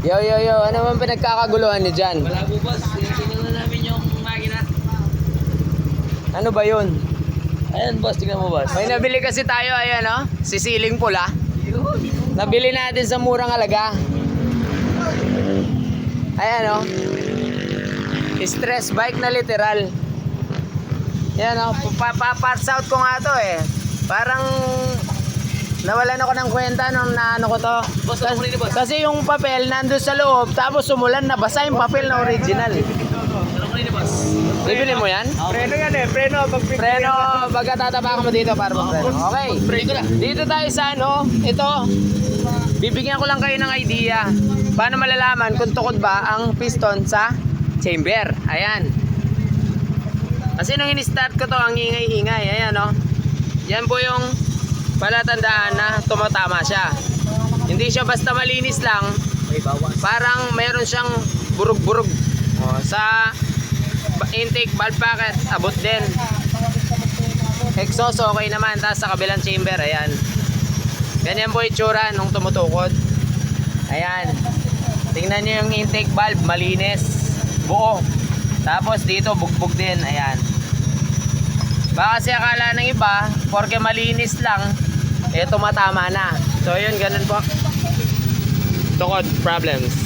Yo, yo, yo. Ano man pinagkakaguluhan niyo dyan? Wala po boss, tingnan na namin yung makina. Ano ba yun? Ayan boss, tingnan mo boss. May nabili kasi tayo, ayan oh. Sisiling pula. Nabili natin sa murang halaga. Ayan oh. Stress bike na literal. Yan oh. Paparts out ko nga to eh. Parang nawalan ako ng kwenta nung naano ko to. Boss, mo rin boss? Kasi yung papel nandun sa loob, tapos umulan, nabasa yung papel na original. Bibili mo yan? Preno yan eh, preno. Pag Preno, baga tatapakan mo dito para mag-preno. Okay. Preno na. Dito tayo sa ano, ito. Bibigyan ko lang kayo ng idea. Paano malalaman kung tukod ba ang piston sa chamber. Ayan. Kasi nung in-start ko to, ang ingay-ingay. Ayan oh. Yan po yung palatandaan na tumatama siya. Hindi siya basta malinis lang. Parang mayroon siyang burug-burug. Oh, sa intake valve packet, abot din. Exhaust okay naman. Tapos sa kabilang chamber, ayan. Ganyan po itsura nung tumutukod. Ayan. Tingnan nyo yung intake valve, malinis. Buo. Tapos dito, bugbog din. Ayan. Baka kasi akala ng iba, porke malinis lang, eh tumatama na. So yun, ganun po. Tukod problems.